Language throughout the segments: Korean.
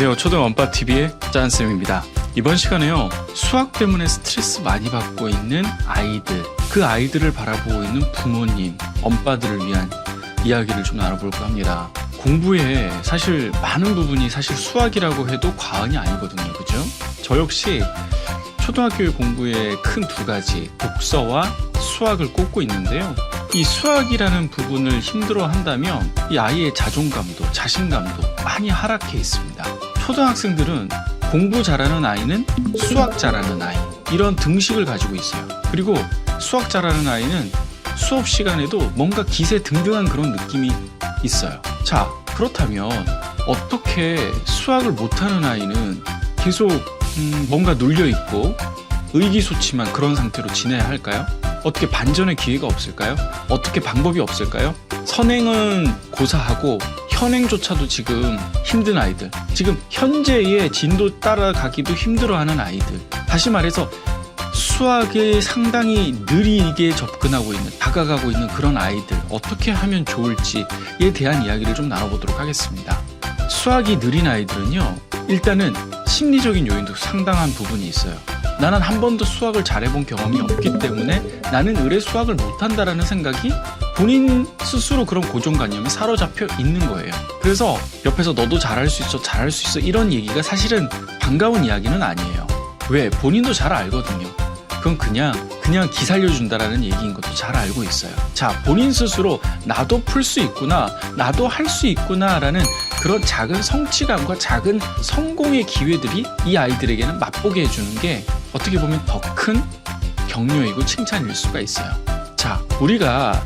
안녕하세요. 초등 원빠TV의 짠쌤입니다. 이번 시간에요. 수학 때문에 스트레스 많이 받고 있는 아이들, 그 아이들을 바라보고 있는 부모님, 엄빠들을 위한 이야기를 좀 나눠볼까 합니다. 공부에 사실 많은 부분이 사실 수학이라고 해도 과언이 아니거든요. 그죠? 저 역시 초등학교 공부의 큰 두 가지, 독서와 수학을 꼽고 있는데요. 이 수학이라는 부분을 힘들어 한다면 이 아이의 자존감도 자신감도 많이 하락해 있습니다. 초등학생들은 공부 잘하는 아이는 수학 잘하는 아이 이런 등식을 가지고 있어요. 그리고 수학 잘하는 아이는 수업 시간에도 뭔가 기세 등등한 그런 느낌이 있어요. 자, 그렇다면 어떻게 수학을 못하는 아이는 계속 음, 뭔가 눌려 있고 의기소침한 그런 상태로 지내야 할까요? 어떻게 반전의 기회가 없을까요? 어떻게 방법이 없을까요? 선행은 고사하고 현행조차도 지금 힘든 아이들, 지금 현재의 진도 따라가기도 힘들어하는 아이들. 다시 말해서 수학에 상당히 느리게 접근하고 있는, 다가가고 있는 그런 아이들 어떻게 하면 좋을지에 대한 이야기를 좀 나눠보도록 하겠습니다. 수학이 느린 아이들은요, 일단은 심리적인 요인도 상당한 부분이 있어요. 나는 한 번도 수학을 잘해본 경험이 없기 때문에 나는 의뢰 수학을 못한다라는 생각이 본인 스스로 그런 고정관념에 사로잡혀 있는 거예요. 그래서 옆에서 너도 잘할 수 있어, 잘할 수 있어 이런 얘기가 사실은 반가운 이야기는 아니에요. 왜? 본인도 잘 알거든요. 그건 그냥 그냥 기 살려준다라는 얘기인 것도 잘 알고 있어요. 자, 본인 스스로 나도 풀 수 있구나, 나도 할 수 있구나라는 그런 작은 성취감과 작은 성공의 기회들이 이 아이들에게는 맛보게 해주는 게 어떻게 보면 더 큰 격려이고 칭찬일 수가 있어요. 자, 우리가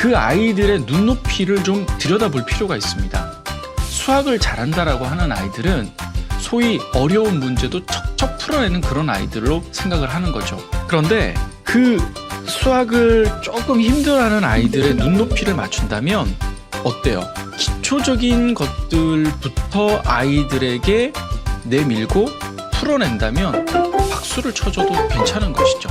그 아이들의 눈높이를 좀 들여다볼 필요가 있습니다. 수학을 잘한다라고 하는 아이들은 소위 어려운 문제도 척척 풀어내는 그런 아이들로 생각을 하는 거죠. 그런데 그 수학을 조금 힘들어하는 아이들의 눈높이를 맞춘다면 어때요? 기초적인 것들부터 아이들에게 내밀고 풀어낸다면 박수를 쳐줘도 괜찮은 것이죠.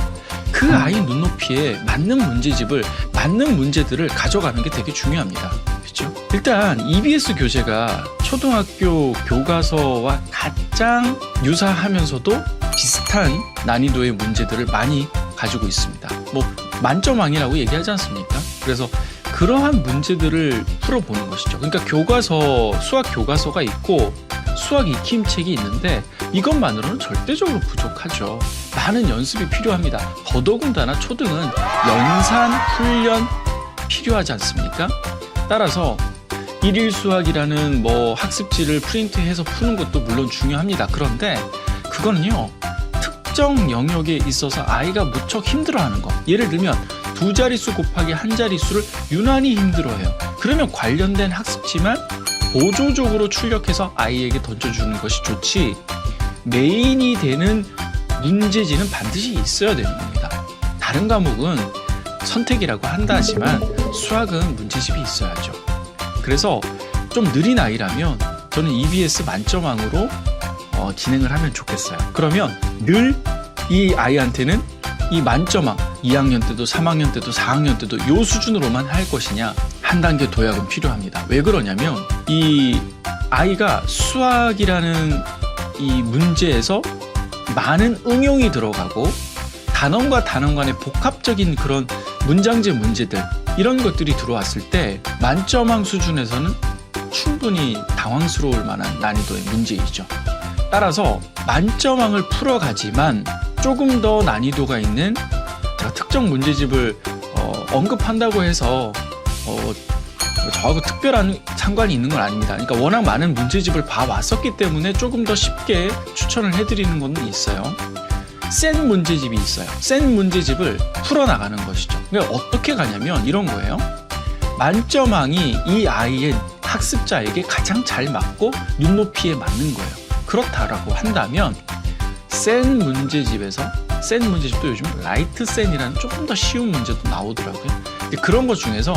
그 아이 눈높이에 맞는 문제집을 맞는 문제들을 가져가는 게 되게 중요합니다. 그렇죠? 일단 EBS 교재가 초등학교 교과서와 가장 유사하면서도 비슷한 난이도의 문제들을 많이 가지고 있습니다. 뭐 만점왕이라고 얘기하지 않습니까? 그래서 그러한 문제들을 풀어보는 것이죠. 그러니까 교과서 수학 교과서가 있고 수학 익힘 책이 있는데 이것만으로는 절대적으로 부족하죠. 많은 연습이 필요합니다. 더더군다나 초등은 연산 훈련 필요하지 않습니까? 따라서 일일 수학이라는 뭐 학습지를 프린트해서 푸는 것도 물론 중요합니다. 그런데 그거는요 특정 영역에 있어서 아이가 무척 힘들어하는 거. 예를 들면 두 자릿수 곱하기 한 자릿수를 유난히 힘들어해요. 그러면 관련된 학습지만 보조적으로 출력해서 아이에게 던져주는 것이 좋지 메인이 되는 문제지는 반드시 있어야 되는 겁니다. 다른 과목은 선택이라고 한다 하지만 수학은 문제집이 있어야죠. 그래서 좀 느린 아이라면 저는 EBS 만점왕으로 어, 진행을 하면 좋겠어요. 그러면 늘 이 아이한테는 이 만점왕 2학년 때도 3학년 때도 4학년 때도 요 수준으로만 할 것이냐 한 단계 도약은 필요합니다. 왜 그러냐면 이 아이가 수학이라는 이 문제에서 많은 응용이 들어가고 단원과 단원 간의 복합적인 그런 문장제 문제들 이런 것들이 들어왔을 때 만점왕 수준에서는 충분히 당황스러울 만한 난이도의 문제이죠. 따라서 만점왕을 풀어가지만 조금 더 난이도가 있는 제가 특정 문제집을 어, 언급한다고 해서 어, 저하고 특별한 상관이 있는 건 아닙니다. 그러니까 워낙 많은 문제집을 봐왔었기 때문에 조금 더 쉽게 추천을 해드리는 건 있어요. 센 문제집이 있어요. 센 문제집을 풀어나가는 것이죠. 그러니까 어떻게 가냐면 이런 거예요. 만점왕이 이 아이의 학습자에게 가장 잘 맞고 눈높이에 맞는 거예요. 그렇다라고 한다면 센 문제집에서 센 문제집도 요즘 라이트 센이라는 조금 더 쉬운 문제도 나오더라고요. 그런 것 중에서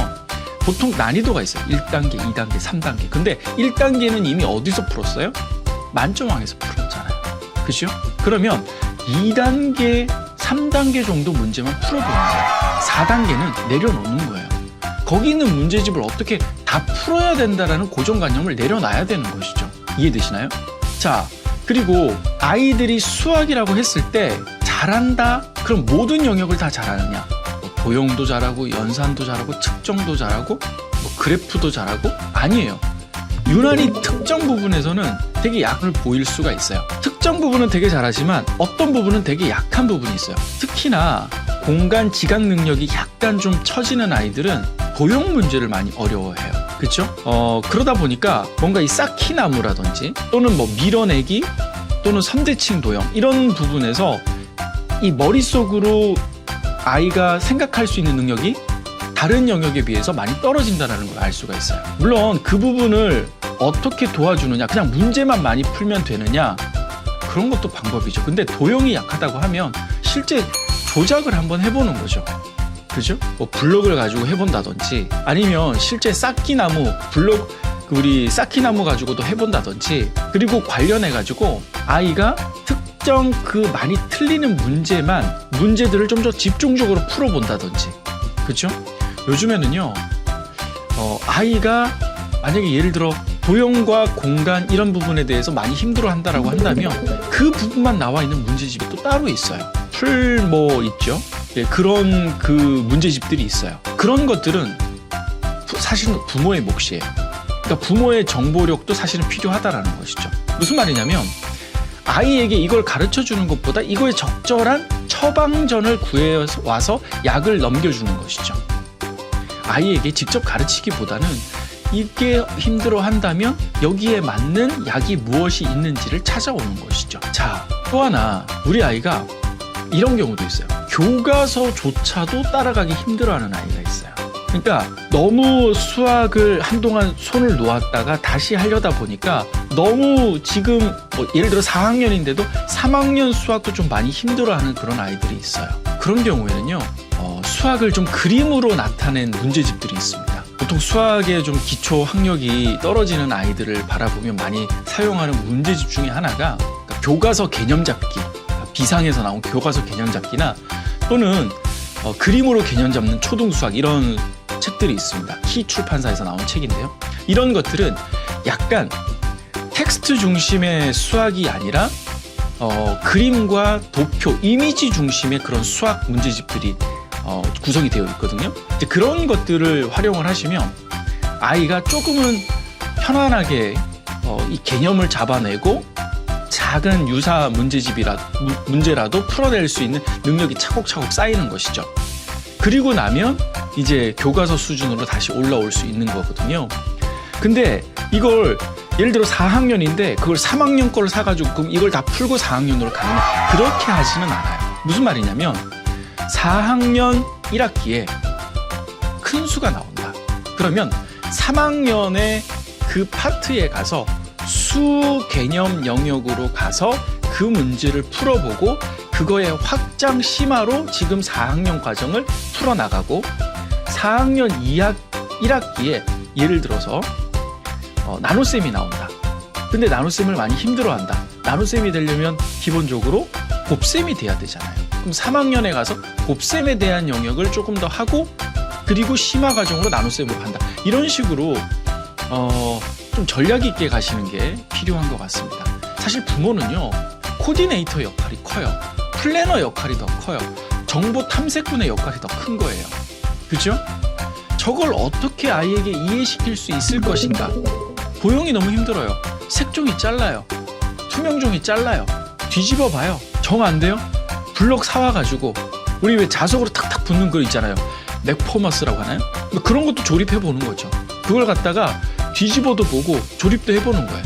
보통 난이도가 있어요. 1단계, 2단계, 3단계. 근데 1단계는 이미 어디서 풀었어요? 만점왕에서 풀었잖아요. 그죠? 그러면 2단계, 3단계 정도 문제만 풀어보는 거예요. 4단계는 내려놓는 거예요. 거기 있는 문제집을 어떻게 다 풀어야 된다라는 고정관념을 내려놔야 되는 것이죠. 이해되시나요? 자, 그리고 아이들이 수학이라고 했을 때 잘한다? 그럼 모든 영역을 다 잘하느냐? 뭐 도형도 잘하고 연산도 잘하고 측정도 잘하고 뭐 그래프도 잘하고 아니에요. 유난히 특정 부분에서는 되게 약을 보일 수가 있어요. 특정 부분은 되게 잘하지만 어떤 부분은 되게 약한 부분이 있어요. 특히나 공간 지각 능력이 약간 좀 처지는 아이들은 도형 문제를 많이 어려워해요. 그렇죠? 어, 그러다 보니까 뭔가 이 쌓기나무라든지 또는 뭐 밀어내기 또는 선대칭 도형 이런 부분에서 이 머릿속으로 아이가 생각할 수 있는 능력이 다른 영역에 비해서 많이 떨어진다는 걸 알 수가 있어요. 물론 그 부분을 어떻게 도와주느냐, 그냥 문제만 많이 풀면 되느냐, 그런 것도 방법이죠. 근데 도형이 약하다고 하면 실제 조작을 한번 해보는 거죠. 그죠? 뭐 블록을 가지고 해본다든지 아니면 실제 쌓기나무, 블록, 그 우리 쌓기나무 가지고도 해본다든지 그리고 관련해 가지고 아이가 특 정 그 많이 틀리는 문제만 문제들을 좀 더 집중적으로 풀어본다든지 그죠? 요즘에는요, 어, 아이가 만약에 예를 들어 도형과 공간 이런 부분에 대해서 많이 힘들어 한다라고 한다면 그 부분만 나와 있는 문제집이 또 따로 있어요. 풀 뭐 있죠? 예, 그런 그 문제집들이 있어요. 그런 것들은 부- 사실은 부모의 몫이에요. 그러니까 부모의 정보력도 사실은 필요하다라는 것이죠. 무슨 말이냐면 아이에게 이걸 가르쳐 주는 것보다 이거에 적절한 처방전을 구해 와서 약을 넘겨주는 것이죠. 아이에게 직접 가르치기보다는 이게 힘들어 한다면 여기에 맞는 약이 무엇이 있는지를 찾아오는 것이죠. 자, 또 하나 우리 아이가 이런 경우도 있어요. 교과서조차도 따라가기 힘들어하는 아이가 있어요. 그러니까 너무 수학을 한동안 손을 놓았다가 다시 하려다 보니까 너무 지금 뭐 예를 들어 4학년인데도 3학년 수학도 좀 많이 힘들어하는 그런 아이들이 있어요. 그런 경우에는요, 어, 수학을 좀 그림으로 나타낸 문제집들이 있습니다. 보통 수학의 좀 기초 학력이 떨어지는 아이들을 바라보면 많이 사용하는 문제집 중에 하나가 그러니까 교과서 개념 잡기, 그러니까 비상에서 나온 교과서 개념 잡기나 또는 어, 그림으로 개념 잡는 초등 수학 이런 책들이 있습니다. 키 출판사에서 나온 책인데요. 이런 것들은 약간 텍스트 중심의 수학이 아니라 어, 그림과 도표, 이미지 중심의 그런 수학 문제집들이 어, 구성이 되어 있거든요. 이제 그런 것들을 활용을 하시면 아이가 조금은 편안하게 어, 이 개념을 잡아내고 작은 유사 문제집이라 무- 문제라도 풀어낼 수 있는 능력이 차곡차곡 쌓이는 것이죠. 그리고 나면 이제 교과서 수준으로 다시 올라올 수 있는 거거든요. 근데 이걸 예를 들어 4학년인데 그걸 3학년 거를 사가지고 그럼 이걸 다 풀고 4학년으로 가느냐 그렇게 하지는 않아요. 무슨 말이냐면 4학년 1학기에 큰 수가 나온다. 그러면 3학년의 그 파트에 가서 수 개념 영역으로 가서 그 문제를 풀어보고 그거의 확장 심화로 지금 4학년 과정을 풀어나가고 4학년 2학 1학기에 예를 들어서 어, 나노쌤이 나온다. 근데 나노쌤을 많이 힘들어한다. 나노쌤이 되려면 기본적으로 곱셈이 돼야 되잖아요. 그럼 3학년에 가서 곱셈에 대한 영역을 조금 더 하고 그리고 심화 과정으로 나노쌤으로 간다. 이런 식으로 어, 좀 전략 있게 가시는 게 필요한 것 같습니다. 사실 부모는요, 코디네이터 역할이 커요. 플래너 역할이 더 커요. 정보 탐색군의 역할이 더 큰 거예요. 그죠? 저걸 어떻게 아이에게 이해시킬 수 있을 것인가? 도형이 너무 힘들어요. 색종이 잘라요. 투명종이 잘라요. 뒤집어 봐요. 정 안 돼요? 블럭 사와가지고 우리 왜 자석으로 탁탁 붙는 거 있잖아요. 맥포머스라고 하나요? 뭐 그런 것도 조립해 보는 거죠. 그걸 갖다가 뒤집어도 보고 조립도 해보는 거예요.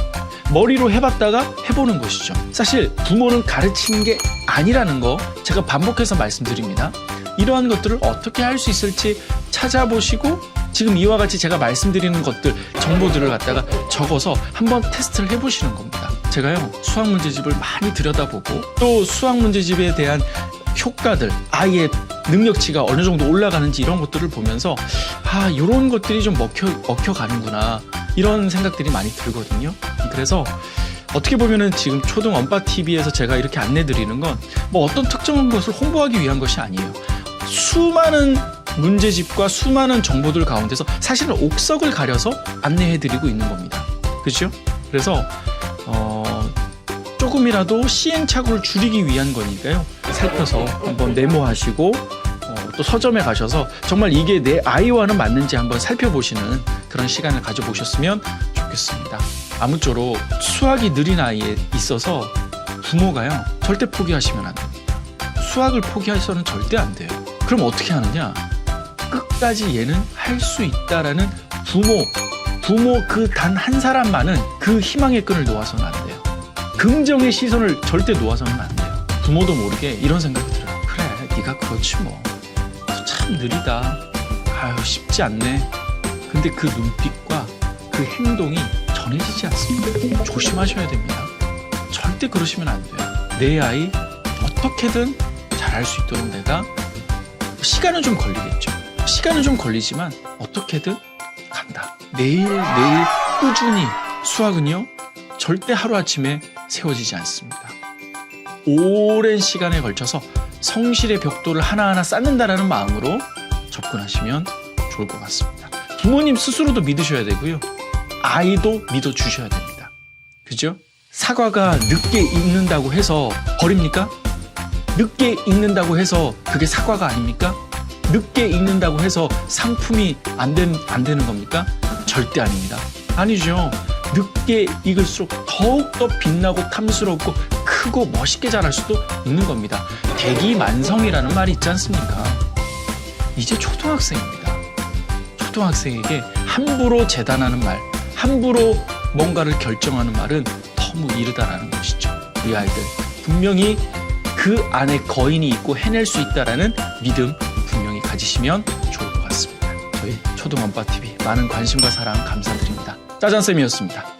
머리로 해봤다가 해보는 것이죠. 사실 부모는 가르치는 게 아니라는 거 제가 반복해서 말씀드립니다. 이러한 것들을 어떻게 할 수 있을지 찾아보시고 지금 이와 같이 제가 말씀드리는 것들 정보들을 갖다가 적어서 한번 테스트를 해보시는 겁니다. 제가요 수학 문제집을 많이 들여다보고 또 수학 문제집에 대한 효과들 아이의 능력치가 어느 정도 올라가는지 이런 것들을 보면서 아 이런 것들이 좀 먹혀 먹혀 가는구나 이런 생각들이 많이 들거든요. 그래서 어떻게 보면은 지금 초등 언빠 TV에서 제가 이렇게 안내 드리는 건 뭐 어떤 특정한 것을 홍보하기 위한 것이 아니에요. 수많은 문제집과 수많은 정보들 가운데서 사실은 옥석을 가려서 안내해 드리고 있는 겁니다. 그렇죠? 그래서 어, 조금이라도 시행착오를 줄이기 위한 거니까요. 살펴서 한번 메모하시고 어, 또 서점에 가셔서 정말 이게 내 아이와는 맞는지 한번 살펴보시는 그런 시간을 가져보셨으면 좋겠습니다. 아무쪼록 수학이 느린 아이에 있어서 부모가요 절대 포기하시면 안 됩니다. 수학을 포기해서는 절대 안 돼요. 그럼 어떻게 하느냐? 끝까지 얘는 할 수 있다라는 부모, 부모 그 단 한 사람만은 그 희망의 끈을 놓아서는 안 돼요. 긍정의 시선을 절대 놓아서는 안 돼요. 부모도 모르게 이런 생각이 들어요. 그래, 네가 그렇지 뭐. 참 느리다. 아유, 쉽지 않네. 근데 그 눈빛과 그 행동이 전해지지 않습니다. 조심하셔야 됩니다. 절대 그러시면 안 돼요. 내 아이 어떻게든 잘할 수 있도록 내가 시간은 좀 걸리겠죠. 시간은 좀 걸리지만 어떻게든 간다. 매일 매일 꾸준히 수학은요 절대 하루아침에 세워지지 않습니다. 오랜 시간에 걸쳐서 성실의 벽돌을 하나하나 쌓는다라는 마음으로 접근하시면 좋을 것 같습니다. 부모님 스스로도 믿으셔야 되고요. 아이도 믿어 주셔야 됩니다. 그죠? 사과가 늦게 익는다고 해서 버립니까? 늦게 익는다고 해서 그게 사과가 아닙니까? 늦게 익는다고 해서 상품이 안, 된, 안 되는 겁니까? 절대 아닙니다. 아니죠. 늦게 익을수록 더욱더 빛나고 탐스럽고 크고 멋있게 자랄 수도 있는 겁니다. 대기만성이라는 말이 있지 않습니까? 이제 초등학생입니다. 초등학생에게 함부로 재단하는 말, 함부로 뭔가를 결정하는 말은 너무 이르다라는 것이죠. 우리 아이들 분명히 그 안에 거인이 있고 해낼 수 있다라는 믿음 가지시면 좋을 것 같습니다. 저희 초등언빠 TV 많은 관심과 사랑 감사드립니다. 짜잔 쌤이었습니다.